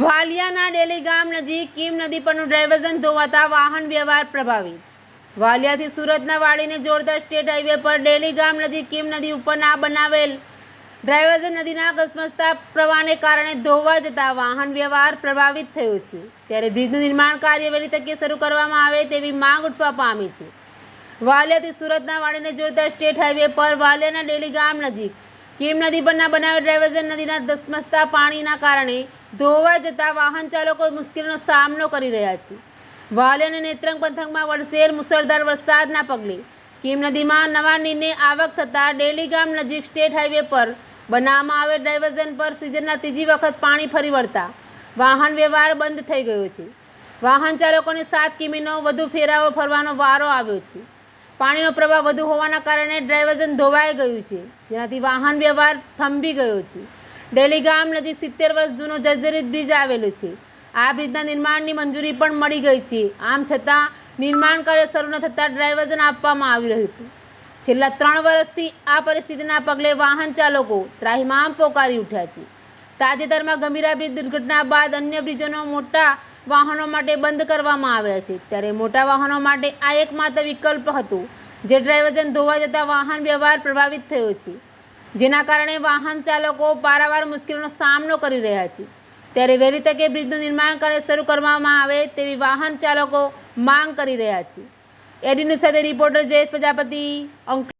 વાલિયાના daily ગામ નજીક કીમ નદી પરનું ડ્રાઇવર્ઝન ધોવાતા વાહન વ્યવહાર પ્રભાવિત. વાલિયાથી સુરતના વાડીને જોડતા સ્ટેટ હાઈવે પર ડેલી ગામ નજીક કીમ નદી ઉપર ના બનાવેલ ડ્રાઇવર્ઝન નદીના ઘસમસતા પ્રવાહને કારણે ધોવા જતા વાહન વ્યવહાર પ્રભાવિત થયો છે. ત્યારે બ્રિજનું નિર્માણ કાર્ય વહેલી તકે શરૂ કરવામાં આવે તેવી માંગ ઉઠવા પામી છે. વાલિયાથી સુરતના વાડીને જોડતા સ્ટેટ હાઈવે પર વાલિયાના ડેલી ગામ નજીક કીમ નદી પરના બનાવે ડ્રાઇવર્ઝન નદીના ધસમસતા પાણીના કારણે ધોવા જતા વાહન ચાલકો મુશ્કેલીનો સામનો કરી રહ્યા છે. વાલી અને નેત્રંગ પંથકમાં વરસેલ મુસળધાર વરસાદના પગલે કીમ નદીમાં નવા નીરને આવક થતાં ડેલી ગામ નજીક સ્ટેટ હાઈવે પર બનાવવામાં આવેલ ડ્રાઈવર્ઝન પર સિઝનના ત્રીજી વખત પાણી ફરી વળતા વાહન વ્યવહાર બંધ થઈ ગયો છે. વાહન ચાલકોને સાત કિમીનો વધુ ફેરાવો ફરવાનો વારો આવ્યો છે. પાણીનો પ્રવાહ વધુ હોવાના કારણે ડ્રાઇવર્ઝન ધોવાઈ ગયું છે. જેનાથી વાહન વ્યવહાર થંભી ગયો છે. ડેલી ગામ નજીક સિત્તેર વર્ષ જૂનો જર્જરિત બ્રિજ આવેલો છે. આ બ્રિજના નિર્માણની મંજૂરી પણ મળી ગઈ છે. આમ છતાં, નિર્માણ કાર્ય શરૂ ન થતાં ડ્રાઇવર્ઝન આપવામાં આવી રહ્યું હતું. છેલ્લા ત્રણ વર્ષથી આ પરિસ્થિતિના પગલે વાહન ચાલકો ત્રાહિમામ પોકારી ઉઠ્યા છે. તાજેતરમાં ગંભીરા બ્રિજ દુર્ઘટના બાદ અન્ય બ્રિજોનો મોટા વાહનો માટે બંધ કરવામાં આવ્યા છે. ત્યારે મોટા વાહનો માટે આ એકમાત્ર વિકલ્પ હતો, જે ડ્રાઇવર્ઝન ધોવા જતા વાહન વ્યવહાર પ્રભાવિત થયો છે. જેના કારણે વાહન ચાલકો પારાવાર મુશ્કેલીનો સામનો કરી રહ્યા છે. ત્યારે વહેલી તકે બ્રિજનું નિર્માણ કાર્ય શરૂ કરવામાં આવે તેવી વાહન ચાલકો માંગ કરી રહ્યા છે. એડીની સાથે રિપોર્ટર જયેશ પ્રજાપતિ, અંક